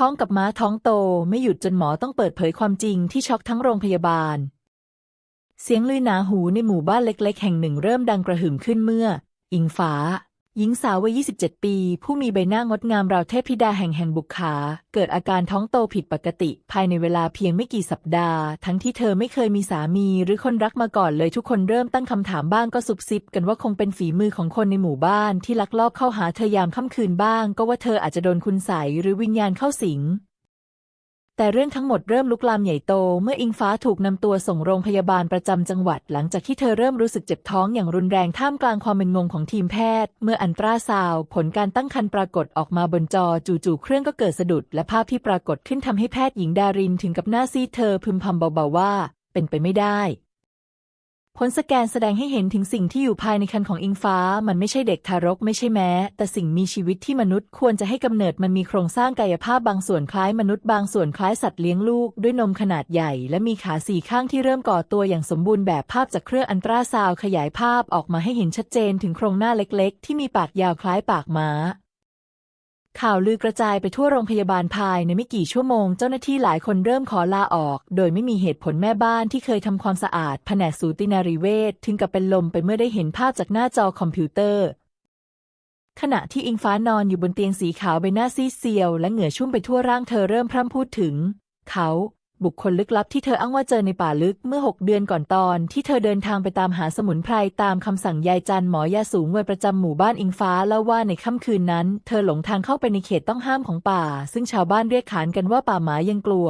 ท้องกับม้าท้องโตไม่หยุดจนหมอต้องเปิดเผยความจริงที่ช็อกทั้งโรงพยาบาล เสียงลือหนาหูในหมู่บ้านเล็ก ๆ แห่งหนึ่งเริ่มดังกระหึ่มขึ้นเมื่อ อิงฟ้า หญิงสาววัย 27 ปี ผู้มีใบหน้างดงามราวเทพธิดาแห่งแห่งบุคขา เกิดอาการท้องโตผิดปกติ ภายในเวลาเพียงไม่กี่สัปดาห์ ทั้งที่เธอไม่เคยมีสามีหรือคนรักมาก่อนเลยทุกคนเริ่มตั้งคำถามบ้างก็ซุบซิบกันว่าคงเป็นฝีมือของคนในหมู่บ้านที่ลักลอบเข้าหาเธอยามค่ำคืนบ้าง ก็ว่าเธออาจจะโดนคุณใสยหรือวิญญาณเข้าสิง แต่เรื่องทั้งหมดเริ่มลุกลามใหญ่โต เมื่ออิงฟ้าถูกนำตัวส่งโรงพยาบาลประจำจังหวัด หลังจากที่เธอเริ่มรู้สึกเจ็บท้องอย่างรุนแรงท่ามกลางความมึนงงของทีมแพทย์ เมื่ออันตราซาวผลการตั้งครรภ์ปรากฏออกมาบนจอจู่ๆเครื่องก็เกิดสะดุด และภาพที่ปรากฏขึ้นทำให้แพทย์หญิงดารินถึงกับหน้าซีดเธอพึมพำเบาๆว่า เป็นไปไม่ได้ ผลสแกนแสดงให้เห็นถึงสิ่งที่อยู่ภายในครรภ์ของอิงฟ้า มันไม่ใช่เด็กทารกไม่ใช่แม้ แต่สิ่งมีชีวิตที่มนุษย์ควรจะให้กำเนิดมันมีโครงสร้างกายภาพบางส่วนคล้ายมนุษย์บางส่วนคล้ายสัตว์เลี้ยงลูก ด้วยนมขนาดใหญ่ และมีขาสี่ข้างที่เริ่มก่อตัวอย่างสมบูรณ์แบบภาพจากเครื่องอันตราซาวขยายภาพออกมาให้เห็นชัดเจนถึงโครงหน้าเล็ก ๆ ที่มีปากยาวคล้ายปากม้า ข่าวลือกระจายไปทั่วโรงพยาบาลภายในไม่กี่ชั่วโมงเจ้าหน้าที่หลายคนเริ่มขอลาออก โดยไม่มีเหตุผลแม่บ้านที่เคยทำความสะอาด แผนกสูตินารีเวชถึงกับเป็นลมไปเมื่อได้เห็นภาพจากหน้าจอคอมพิวเตอร์ ขณะที่อิงฟ้านอนอยู่บนเตียงสีขาวใบหน้าซีดเซียว และเหงื่อชุ่มไปทั่วร่างเธอเริ่มพร่ำพูดถึง เขา บุคคลลึกลับที่เธออ้างว่าเจอในป่าลึกเมื่อหกเดือนก่อนตอน ที่เธอเดินทางไปตามหาสมุนไพรตามคำสั่งยายจันหมอยาสูงวัยประจำหมู่บ้านอิงฟ้าเล่าว่าในค่ำคืนนั้น เธอหลงทางเข้าไปในเขตต้องห้ามของป่า ซึ่งชาวบ้านเรียกขานกันว่าป่าหมายังกลัว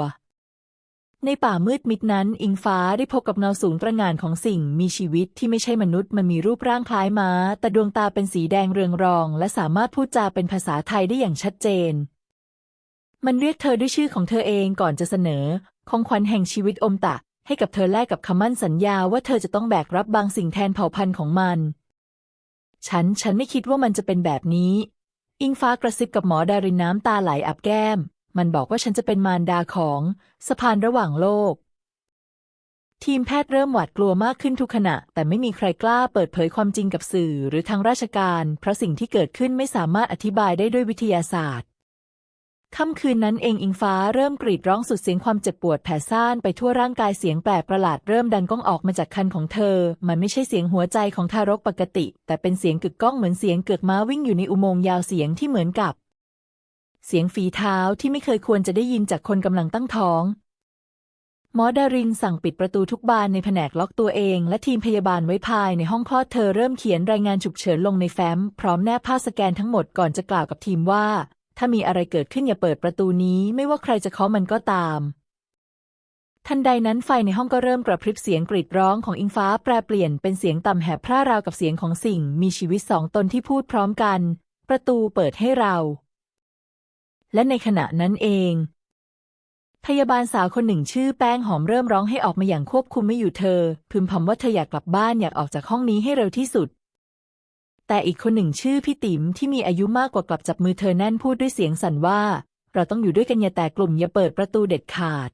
ในป่ามืดมิดนั้น อิงฟ้าได้พบกับเงาสูงตระหง่านของสิ่งมีชีวิตที่ไม่ใช่มนุษย์มันมีรูปร่างคล้ายม้า แต่ดวงตาเป็นสีแดงเรืองรอง และสามารถพูดจาเป็นภาษาไทยได้อย่างชัดเจนมันเรียกเธอด้วยชื่อของเธอเองก่อนจะเสนอ ของขวัญแห่งชีวิตอมตะ ให้กับเธอแลกกับคำมั่นสัญญาว่าเธอจะต้องแบกรับบางสิ่งแทนเผ่าพันธุ์ของมัน ฉันฉันไม่คิดว่ามันจะเป็นแบบนี้ อิงฟ้ากระซิบกับหมอดารินน้ำตาไหลอับแก้ม มันบอกว่าฉันจะเป็นมารดาของสะพานระหว่างโลก ทีมแพทย์เริ่มหวาดกลัวมากขึ้นทุกขณะ แต่ไม่มีใครกล้าเปิดเผยความจริงกับสื่อหรือทางราชการ เพราะสิ่งที่เกิดขึ้นไม่สามารถอธิบายได้ด้วยวิทยาศาสตร์ ค่ำคืนนั้นเองอิงฟ้าเริ่มกรีดร้องสุดเสียงความเจ็บปวดแผ่ซ่านไปทั่วร่างกายเสียงแปลกประหลาดเริ่มดังก้องออกมาจากคันของเธอ มันไม่ใช่เสียงหัวใจของทารกปกติ แต่เป็นเสียงกึกก้องเหมือนเสียงเกือกม้าวิ่งอยู่ในอุโมงค์ยาวเสียงที่เหมือนกับ เสียงฝีเท้าที่ไม่เคยควรจะได้ยินจากคนกำลังตั้งท้องหมอดารินสั่งปิดประตูทุกบานในแผนกล็อกตัวเอง และทีมพยาบาลไว้ภายในห้องคลอดเธอเริ่มเขียนรายงานฉุกเฉินลงในแฟ้ม พร้อมแนบภาพสแกนทั้งหมดก่อนจะกล่าวกับทีมว่า ถ้ามีอะไรเกิดขึ้นอย่าเปิดประตูนี้ไม่ว่าใครจะเคาะมันก็ตาม ทันใดนั้นไฟในห้องก็เริ่มกระพริบเสียงกรีดร้องของอิงฟ้าแปรเปลี่ยนเป็นเสียงต่ำแหบพร่าราวกับเสียงของสิ่ง มีชีวิตสองตนที่พูดพร้อมกัน ประตูเปิดให้เรา และในขณะนั้นเอง พยาบาลสาวคนหนึ่งชื่อแป้งหอมเริ่มร้องให้ออกมาอย่างควบคุมไม่อยู่เธอ พึมพำว่าเธออยากกลับบ้านอยากออกจากห้องนี้ให้เร็วที่สุด แต่อีกคนหนึ่งชื่อพี่ติ๋มที่มีอายุมากกว่ากลับจับมือเธอแน่นพูดด้วยเสียงสั่นว่า เราต้องอยู่ด้วยกันอย่าแต่กลุ่มอย่าเปิดประตูเด็ดขาด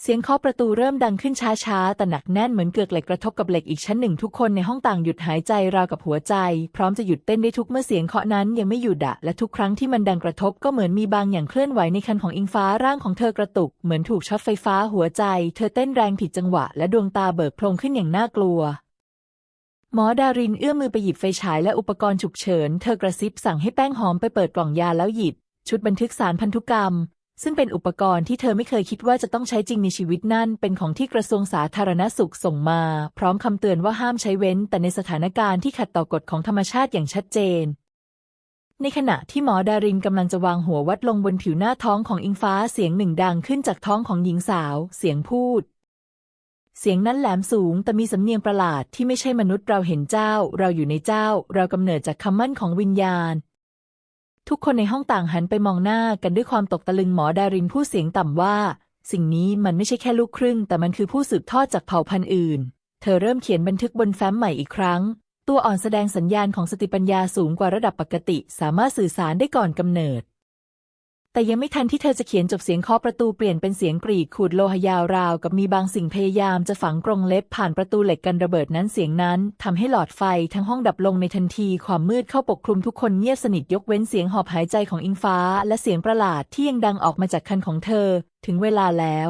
เสียงเคาะประตูเริ่มดังขึ้นช้าๆแต่หนักแน่นเหมือนเกือกเหล็กกระทบกับเหล็กอีกชั้นหนึ่งทุกคนในห้องต่างหยุดหายใจราวกับหัวใจ พร้อมจะหยุดเต้นได้ทุกเมื่อเสียงเคาะนั้นยังไม่หยุดอะและทุกครั้งที่มันดังกระทบก็เหมือนมีบางอย่างเคลื่อนไหวในคันของอิงฟ้าร่างของเธอกระตุก เหมือนถูกช็อตไฟฟ้าหัวใจ เธอเต้นแรงผิดจังหวะ และดวงตาเบิกโพลงขึ้นอย่างน่ากลัว หมอดารินเอื้อมมือไปหยิบไฟฉายและอุปกรณ์ฉุกเฉิน เธอกระซิบสั่งให้แป้งหอมไปเปิดกล่องยาแล้วหยิบ ชุดบันทึกสารพันธุกรรม ซึ่งเป็นอุปกรณ์ที่เธอไม่เคยคิดว่าจะต้องใช้จริงในชีวิตนั่น เป็นของที่กระทรวงสาธารณสุขส่งมา พร้อมคำเตือนว่าห้ามใช้เว้น แต่ในสถานการณ์ที่ขัดต่อกฎของธรรมชาติอย่างชัดเจน ในขณะที่หมอดารินกำลังจะวางหัววัดลงบนผิวหน้าท้องของอิงฟ้าเสียงหนึ่งดังขึ้นจากท้องของหญิงสาว เสียงพูด เสียงนั้นแหลมสูงแต่มีสำเนียงประหลาดที่ไม่ใช่มนุษย์เราเห็นเจ้า เราอยู่ในเจ้า เรากำเนิดจากคำมั่นของวิญญาณ ทุกคนในห้องต่างหันไปมองหน้ากันด้วยความตกตะลึงหมอดารินพูดเสียงต่ำว่า สิ่งนี้มันไม่ใช่แค่ลูกครึ่ง แต่มันคือผู้สืบทอดจากเผ่าพันธุ์อื่น เธอเริ่มเขียนบันทึกบนแฟ้มใหม่อีกครั้ง ตัวอ่อนแสดงสัญญาณของสติปัญญาสูงกว่าระดับปกติ สามารถสื่อสารได้ก่อนกำเนิด แต่ยังไม่ทันที่เธอจะเขียนจบเสียงเคาะประตูเปลี่ยนเป็นเสียงกรีดขูดโลหะยาวราวกับมีบางสิ่งพยายามจะฝังกรงเล็บผ่านประตูเหล็กกันระเบิดนั้นเสียงนั้นทำให้หลอดไฟทั้งห้องดับลงในทันทีความมืดเข้าปกคลุมทุกคนเงียบสนิทยกเว้นเสียงหอบหายใจของอิงฟ้า และเสียงประหลาดที่ยังดังออกมาจากคันของเธอ ถึงเวลาแล้ว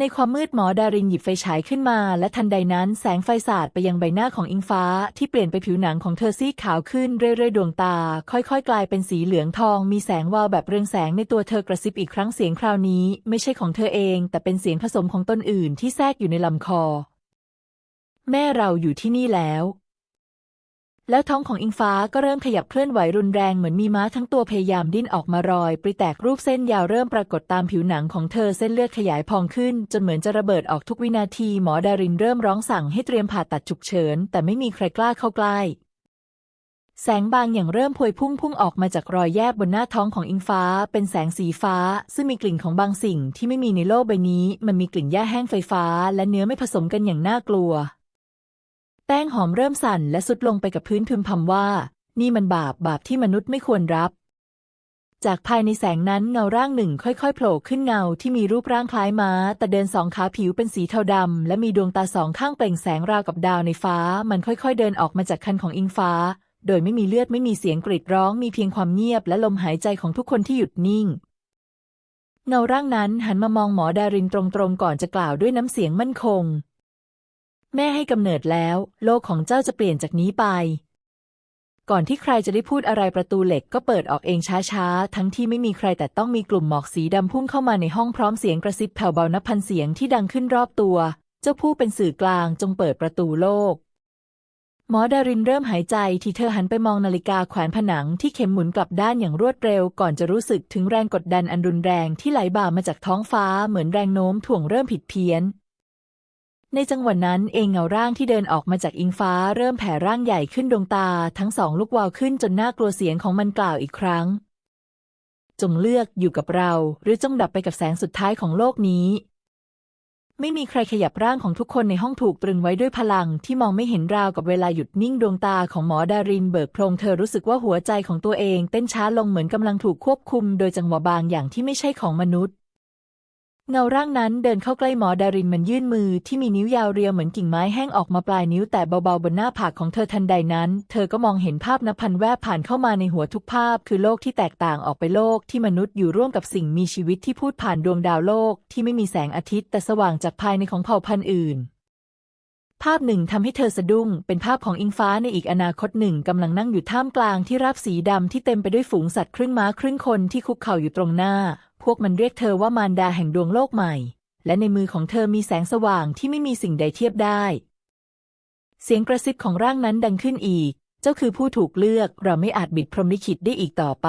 ในความมืดหมอดารินหยิบไฟฉายขึ้นมา และทันใดนั้นแสงไฟสาดไปยังใบหน้าของอิงฟ้า ที่เปลี่ยนไปผิวหนังของเธอซีดขาวขึ้นเรื่อยๆ ดวงตา ค่อยๆ กลายเป็นสีเหลืองทอง มีแสงวาวแบบเรืองแสงในตัวเธอกระซิบอีกครั้งเสียงคราวนี้ ไม่ใช่ของเธอเอง แต่เป็นเสียงผสมของต้นอื่นที่แทรกอยู่ในลำคอ แม่เราอยู่ที่นี่แล้ว แล้วท้องของอิงฟ้าก็เริ่มขยับเคลื่อนไหวรุนแรงเหมือนมีม้าทั้งตัวพยายามดิ้นออกมารอย ปริแตกรูปเส้นยาวเริ่มปรากฏตามผิวหนังของเธอเส้นเลือดขยายพองขึ้น จนเหมือนจะระเบิดออกทุกวินาที หมอดารินเริ่มร้องสั่งให้เตรียมผ่าตัดฉุกเฉิน แต่ไม่มีใครกล้าเข้าใกล้ แสงบางอย่างเริ่มพวยพุ่งพุ่งออกมาจากรอยแยกบนหน้าท้องของอิงฟ้า เป็นแสงสีฟ้า ซึ่งมีกลิ่นของบางสิ่งที่ไม่มีในโลกใบนี้ มันมีกลิ่นหญ้าแห้งไฟฟ้า และเนื้อไม่ผสมกันอย่างน่ากลัว แป้งหอมเริ่มสั่นและสุดลงไปกับพื้นพึมพำว่า นี่มันบาปบาปที่มนุษย์ไม่ควรรับ จากภายในแสงนั้นเงาร่างหนึ่งค่อยๆโผล่ขึ้นเงาที่มีรูปร่างคล้ายม้า แต่เดินสองขาผิวเป็นสีเทาดำและมีดวงตาสองข้างเปล่งแสงราวกับดาวในฟ้า มันค่อยๆเดินออกมาจากคันของอิงฟ้า โดยไม่มีเลือดไม่มีเสียงกรีดร้อง มีเพียงความเงียบและลมหายใจของทุกคนที่หยุดนิ่งเงาร่างนั้นหันมามองหมอดารินตรงๆก่อนจะกล่าวด้วยน้ำเสียงมั่นคง แม่ให้กำเนิดแล้ว โลกของเจ้าจะเปลี่ยนจากนี้ไป ก่อนที่ใครจะได้พูดอะไรประตูเหล็กก็เปิดออกเองช้าๆ ทั้งที่ไม่มีใครแต่ต้องมีกลุ่มหมอกสีดำพุ่งเข้ามาในห้องพร้อมเสียงกระซิบแผ่วเบานับพันเสียงที่ดังขึ้นรอบตัว เจ้าผู้เป็นสื่อกลางจงเปิดประตูโลก หมอดารินเริ่มหายใจที่เธอหันไปมองนาฬิกาแขวนผนังที่เข็มหมุนกลับด้านอย่างรวดเร็ว ก่อนจะรู้สึกถึงแรงกดดันอันรุนแรงที่ไหลบ่ามาจากท้องฟ้าเหมือนแรงโน้มถ่วงเริ่มผิดเพี้ยน ในจังหวะนั้นเองเงาร่างที่เดินออกมาจากอิงฟ้าเริ่มแผ่ร่างใหญ่ขึ้นดวงตา ทั้งสองลุกวาวขึ้นจนน่ากลัวเสียงของมันกล่าวอีกครั้ง จงเลือกอยู่กับเรา หรือจงดับไปกับแสงสุดท้ายของโลกนี้ ไม่มีใครขยับร่างของทุกคนในห้องถูกตรึงไว้ด้วยพลังที่มองไม่เห็นราวกับเวลาหยุดนิ่งดวงตาของหมอดารินเบิกโพรงเธอรู้สึกว่าหัวใจของตัวเองเต้นช้าลงเหมือนกำลังถูกควบคุม โดยจังหวะบางอย่างที่ไม่ใช่ของมนุษย์ เงาร่างนั้นเดินเข้าใกล้หมอดารินมันยื่นมือที่มีนิ้วยาวเรียวเหมือนกิ่งไม้แห้งออกมาปลายนิ้วแต่เบาๆบนหน้าผากของเธอทันใดนั้น เธอก็มองเห็นภาพนับพันแวบผ่านเข้ามาในหัวทุกภาพ คือโลกที่แตกต่างออกไปโลกที่มนุษย์อยู่ร่วมกับสิ่งมีชีวิตที่พูดผ่านดวงดาวโลกที่ไม่มีแสงอาทิตย์แต่สว่างจากภายในของเผ่าพันธุ์อื่น ภาพหนึ่งทำให้เธอสะดุ้ง เป็นภาพของอิงฟ้าในอีกอนาคตหนึ่งกำลังนั่งอยู่ท่ามกลางที่ราบสีดำที่เต็มไปด้วยฝูงสัตว์ครึ่งม้าครึ่งคนที่คุกเข่าอยู่ตรงหน้า พวกมันเรียกเธอว่ามารดาแห่งดวงโลกใหม่ และในมือของเธอมีแสงสว่างที่ไม่มีสิ่งใดเทียบได้ เสียงกระซิบของร่างนั้นดังขึ้นอีก เจ้าคือผู้ถูกเลือก เราไม่อาจบิดพรหมลิขิตได้อีกต่อไป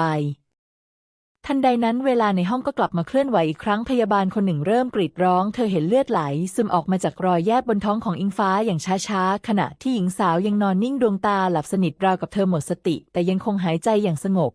ทันใดนั้นเวลาในห้องก็กลับมาเคลื่อนไหวอีกครั้งพยาบาลคนหนึ่งเริ่มกรีดร้อง เธอเห็นเลือดไหล ซึมออกมาจากรอยแยกบนท้องของอิงฟ้าอย่างช้าๆ ขณะที่หญิงสาวยังนอนนิ่งดวงตาหลับสนิทราวกับเธอหมดสติ แต่ยังคงหายใจอย่างสงบ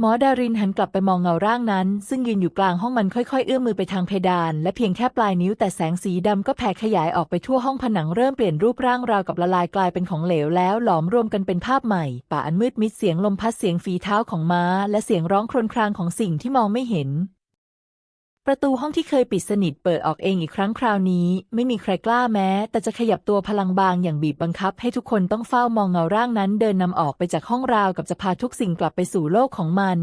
หมอดารินหันกลับไปมองเงาร่างนั้น ซึ่งยืนอยู่กลางห้องมันค่อยๆ เอื้อมมือไปทางเพดาน และเพียงแค่ปลายนิ้วแต่แสงสีดำก็แผ่ขยายออกไปทั่วห้องผนังเริ่มเปลี่ยนรูปร่างราวกับละลายกลายเป็นของเหลวแล้วหลอมรวมกันเป็นภาพใหม่ ป่าอันมืดมิดเสียงลมพัดเสียงฝีเท้าของม้า และเสียงร้องครวญครางของสิ่งที่มองไม่เห็น ประตูห้องที่เคยปิดสนิทเปิดออกเองอีกครั้งคราวนี้ ไม่มีใครกล้าแม้ แต่จะขยับตัวพลังบางอย่างบีบบังคับ ให้ทุกคนต้องเฝ้ามองเงาร่างนั้น เดินนำออกไปจากห้องราวกับจะพาทุกสิ่งกลับไปสู่โลกของมัน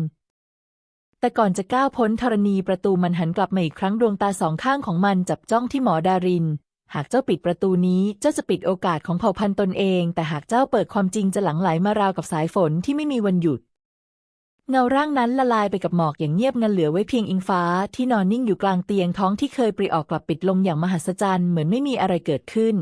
แต่ก่อนจะก้าวพ้นธรณีประตูมันหันกลับมาอีกครั้งดวงตาสองข้างของมันจับจ้องที่หมอดาริน หากเจ้าปิดประตูนี้ เจ้าจะปิดโอกาสของเผ่าพันธุ์ตนเอง แต่หากเจ้าเปิดความจริงจะหลั่งไหลมาราวกับสายฝนที่ไม่มีวันหยุด เงาร่างนั้นละลายไปกับหมอกอย่างเงียบงันเหลือไว้เพียงอิงฟ้าที่นอนนิ่งอยู่กลางเตียงท้องที่เคยปริออกกลับปิดลงอย่างมหัศจรรย์เหมือนไม่มีอะไรเกิดขึ้น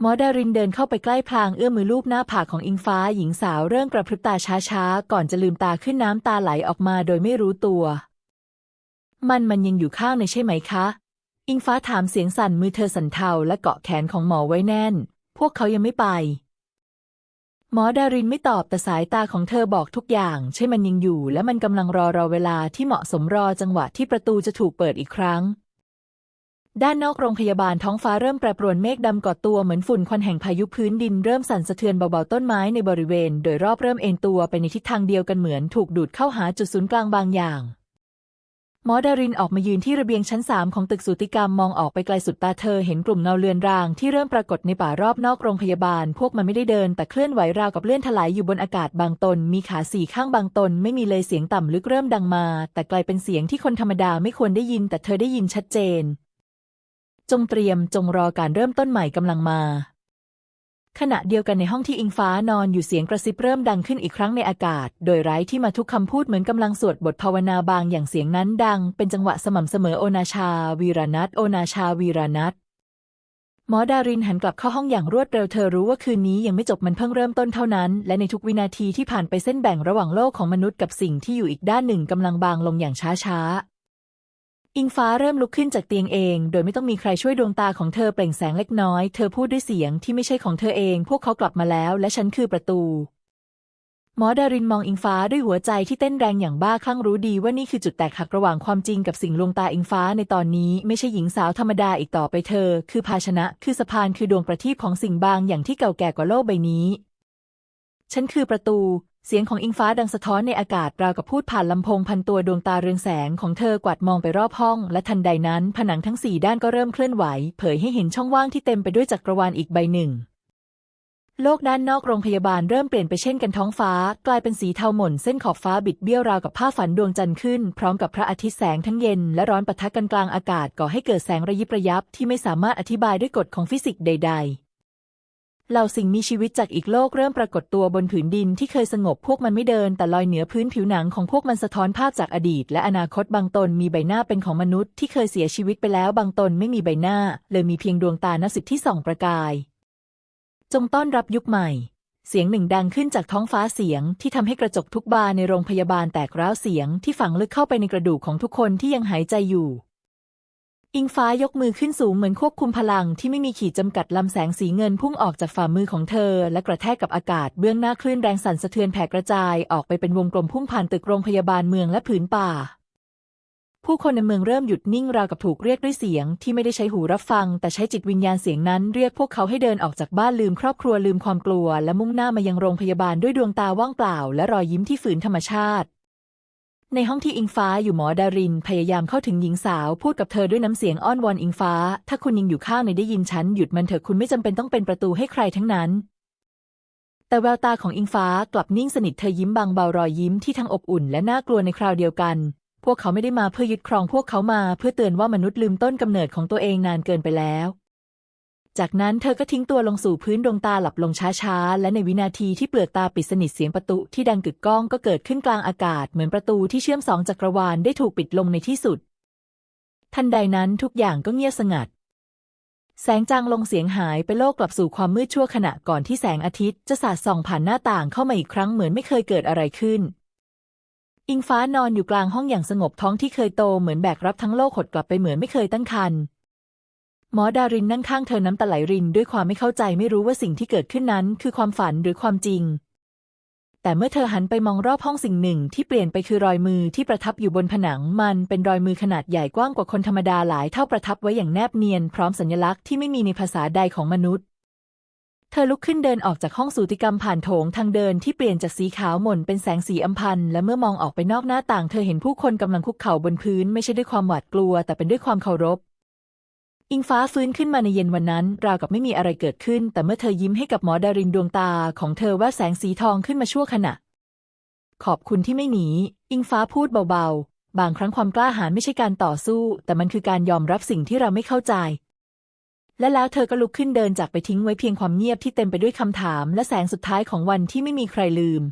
หมอดารินเดินเข้าไปใกล้พลางเอื้อมมือลูบหน้าผากของอิงฟ้าหญิงสาวเริ่มกระพริบตาช้าๆ ก่อนจะลืมตาขึ้นน้ำตาไหลออกมาโดยไม่รู้ตัว มันมันยังอยู่ข้างในใช่ไหมคะ อิงฟ้าถามเสียงสั่นมือเธอสั่นเทาและเกาะแขนของหมอไว้แน่น พวกเขายังไม่ไป หมอดารินไม่ตอบแต่สายตาของเธอบอกทุกอย่าง ใช่มันยังอยู่ และมันกำลังรอรอเวลาที่เหมาะสมรอจังหวะที่ประตูจะถูกเปิดอีกครั้ง ด้านนอกโรงพยาบาลท้องฟ้าเริ่มแปรปรวนเมฆดำก่อตัวเหมือนฝุ่นควันแห่งพายุพื้นดินเริ่มสั่นสะเทือนเบาๆต้นไม้ในบริเวณ โดยรอบเริ่มเอ็นตัวไปในทิศทางเดียวกันเหมือนถูกดูดเข้าหาจุดศูนย์กลางบางอย่าง หมอดารินออกมายืนที่ระเบียงชั้นสามของตึกสูติกรรมมองออกไปไกลสุดตาเธอเห็นกลุ่มเงาเลือนรางที่เริ่มปรากฏในป่ารอบนอกโรงพยาบาล พวกมันไม่ได้เดิน แต่เคลื่อนไหวราวกับเลื่อนถลายอยู่บนอากาศบางตน มีขาสี่ข้างบางตน ไม่มีเลยเสียงต่ำลึกเริ่มดังมา แต่กลายเป็นเสียงที่คนธรรมดาไม่ควรได้ยิน แต่เธอได้ยินชัดเจน จงเตรียมจงรอการเริ่มต้นใหม่กำลังมา ขณะเดียวกันในห้องที่อิงฟ้านอนอยู่เสียงกระซิบเริ่มดังขึ้นอีกครั้งในอากาศ โดยไร้ที่มาทุกคำพูดเหมือนกำลังสวดบทภาวนาบางอย่างเสียงนั้นดัง เป็นจังหวะสม่ำเสมอโอนาชา วีรนัทโอนาชา วีรนัทหมอดารินหันกลับเข้าห้องอย่างรวดเร็วเธอรู้ว่าคืนนี้ยังไม่จบมันเพิ่งเริ่มต้นเท่านั้น และในทุกวินาทีที่ผ่านไปเส้นแบ่งระหว่างโลกของมนุษย์กับสิ่งที่อยู่อีกด้านหนึ่งกำลังบางลงอย่างช้าๆ อิงฟ้าเริ่มลุกขึ้นจากเตียงเอง โดยไม่ต้องมีใครช่วยดวงตาของเธอเปล่งแสงเล็กน้อย เธอพูดด้วยเสียงที่ไม่ใช่ของเธอเอง พวกเขากลับมาแล้ว และฉันคือประตู หมอดารินมองอิงฟ้าด้วยหัวใจที่เต้นแรงอย่างบ้าคลั่งรู้ดีว่านี่คือจุดแตกหักระหว่างความจริงกับสิ่งลวงตาอิงฟ้าในตอนนี้ ไม่ใช่หญิงสาวธรรมดาอีกต่อไปเธอ คือภาชนะ คือสะพานคือดวงประทีปของสิ่งบางอย่างที่เก่าแก่กว่าโลกใบนี้ ฉันคือประตู เสียงของอิงฟ้าดังสะท้อนในอากาศราวกับพูดผ่านลำโพงพันตัวดวงตาเรืองแสงของเธอกวาดมองไปรอบห้อง และทันใดนั้น ผนังทั้งสี่ด้านก็เริ่มเคลื่อนไหว เผยให้เห็นช่องว่างที่เต็มไปด้วยจักรวาลอีกใบหนึ่ง โลกด้านนอกโรงพยาบาลเริ่มเปลี่ยนไปเช่นกันท้องฟ้า กลายเป็นสีเทาหม่นเส้นขอบฟ้าบิดเบี้ยวราวกับผ้าฝันดวงจันทร์ขึ้น พร้อมกับพระอาทิตย์แสงทั้งเย็นและร้อนปะทะกันกลางอากาศก่อให้เกิดแสงระยิบระยับที่ไม่สามารถอธิบายด้วยกฎของฟิสิกส์ใด ๆ เหล่าสิ่งมีชีวิตจากอีกโลกเริ่มปรากฏตัวบนผืนดินที่เคยสงบพวกมันไม่เดิน แต่ลอยเหนือพื้นผิวหนังของพวกมันสะท้อนภาพจากอดีต และอนาคตบางตนมีใบหน้าเป็นของมนุษย์ที่เคยเสียชีวิตไปแล้วบางตนไม่มีใบหน้า เลยมีเพียงดวงตานัสิทธิ์ที่ส่องประกาย จงต้อนรับยุคใหม่ เสียงหนึ่งดังขึ้นจากท้องฟ้าเสียงที่ทำให้กระจกทุกบานในโรงพยาบาลแตกร้าวเสียงที่ฝังลึกเข้าไปในกระดูกของทุกคนที่ยังหายใจอยู่ อิงฟ้ายกมือขึ้นสูงเหมือนควบคุมพลังที่ไม่มีขีดจำกัดลำแสงสีเงินพุ่งออกจากฝ่ามือของเธอ และกระแทกกับอากาศเบื้องหน้าคลื่นแรงสั่นสะเทือนแผ่กระจายออกไปเป็นวงกลมพุ่งผ่านตึกโรงพยาบาลเมืองและผืนป่า ผู้คนในเมืองเริ่มหยุดนิ่งราวกับถูกเรียกด้วยเสียง ที่ไม่ได้ใช้หูรับฟัง แต่ใช้จิตวิญญาณเสียงนั้นเรียกพวกเขาให้เดินออกจากบ้านลืมครอบครัวลืมความกลัว และมุ่งหน้ามายังโรงพยาบาลด้วยดวงตาว่างเปล่า และรอยยิ้มที่ฝืนธรรมชาติ ในห้องที่อิงฟ้าอยู่หมอดาริน พยายามเข้าถึงหญิงสาวพูดกับเธอด้วยน้ำเสียงอ้อนวอนอิงฟ้า ถ้าคุณยังอยู่ข้างในได้ยินฉันหยุดมันเถอะคุณไม่จำเป็นต้องเป็นประตูให้ใครทั้งนั้น แต่แววตาของอิงฟ้ากลับนิ่งสนิทเธอยิ้มบางเบารอยยิ้มที่ทั้งอบอุ่นและน่ากลัวในคราวเดียวกัน พวกเขาไม่ได้มาเพื่อยึดครองพวกเขามาเพื่อเตือนว่ามนุษย์ลืมต้นกำเนิดของตัวเองนานเกินไปแล้ว จากนั้นเธอก็ทิ้งตัวลงสู่พื้นดวงตาหลับลงช้าๆ และในวินาทีที่เปลือกตาปิดสนิทเสียงประตูที่ดังกึกก้องก็เกิดขึ้นกลางอากาศเหมือนประตูที่เชื่อมสองจักรวาลได้ถูกปิดลงในที่สุด ทันใดนั้นทุกอย่างก็เงียบสงัด แสงจางลงเสียงหายไปโลกกลับสู่ความมืดชั่วขณะก่อนที่แสงอาทิตย์จะสาดส่องผ่านหน้าต่างเข้ามาอีกครั้งเหมือนไม่เคยเกิดอะไรขึ้น อิงฟ้านอนอยู่กลางห้องอย่างสงบท้องที่เคยโตเหมือนแบกรับทั้งโลกหดกลับไปเหมือนไม่เคยตั้งครรภ์ หมอดารินนั่งข้างเธอน้ำตาไหลรินด้วยความไม่เข้าใจไม่รู้ว่าสิ่งที่เกิดขึ้นนั้น คือความฝันหรือความจริง แต่เมื่อเธอหันไปมองรอบห้องสิ่งหนึ่งที่เปลี่ยนไปคือรอยมือที่ประทับอยู่บนผนังมันเป็นรอยมือขนาดใหญ่กว้างกว่าคนธรรมดาหลายเท่าประทับไว้อย่างแนบเนียนพร้อมสัญลักษณ์ที่ไม่มีในภาษาใดของมนุษย์เธอลุกขึ้นเดินออกจากห้องสูติกรรมผ่านโถงทางเดินที่เปลี่ยนจากสีขาวหม่นเป็นแสงสีอัมพันและเมื่อมองออกไปนอกหน้าต่าง เธอเห็นผู้คนกำลังคุกเข่าบนพื้น ไม่ใช่ด้วยความหวาดกลัว แต่เป็นด้วยความเคารพ อิงฟ้าฟื้นขึ้นมาในเย็นวันนั้น ราวกับไม่มีอะไรเกิดขึ้น แต่เมื่อเธอยิ้มให้กับหมอดารินดวงตาของเธอว่าแสงสีทองขึ้นมาชั่วขณะ ขอบคุณที่ไม่หนี อิงฟ้าพูดเบาๆ บางครั้งความกล้าหาญไม่ใช่การต่อสู้ แต่มันคือการยอมรับสิ่งที่เราไม่เข้าใจ และแล้วเธอก็ลุกขึ้นเดินจากไปทิ้งไว้เพียงความเงียบที่เต็มไปด้วยคำถาม และแสงสุดท้ายของวันที่ไม่มีใครลืม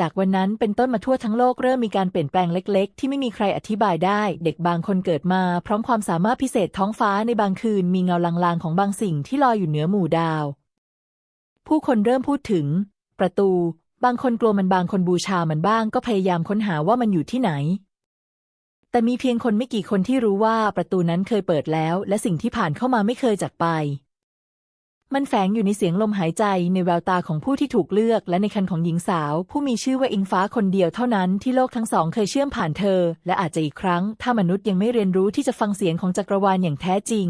จากวันนั้นเป็นต้นมาทั่วทั้งโลกเริ่มมีการเปลี่ยนแปลงเล็กๆ ที่ไม่มีใครอธิบายได้ เด็กบางคนเกิดมา พร้อมความสามารถพิเศษท้องฟ้าในบางคืนมีเงาลางๆ ของบางสิ่งที่ลอยอยู่เหนือหมู่ดาว ผู้คนเริ่มพูดถึง ประตู บางคนกลัวมันบางคนบูชามันบ้างก็พยายามค้นหาว่ามันอยู่ที่ไหน แต่มีเพียงคนไม่กี่คนที่รู้ว่าประตูนั้นเคยเปิดแล้ว และสิ่งที่ผ่านเข้ามาไม่เคยจากไป มันแฝงอยู่ในเสียงลมหายใจในแววตาของผู้ที่ถูกเลือก และในคันของหญิงสาว ผู้มีชื่อว่าอิงฟ้าคนเดียวเท่านั้นที่โลกทั้งสองเคยเชื่อมผ่านเธอ และอาจจะอีกครั้ง ถ้ามนุษย์ยังไม่เรียนรู้ที่จะฟังเสียงของจักรวาลอย่างแท้จริง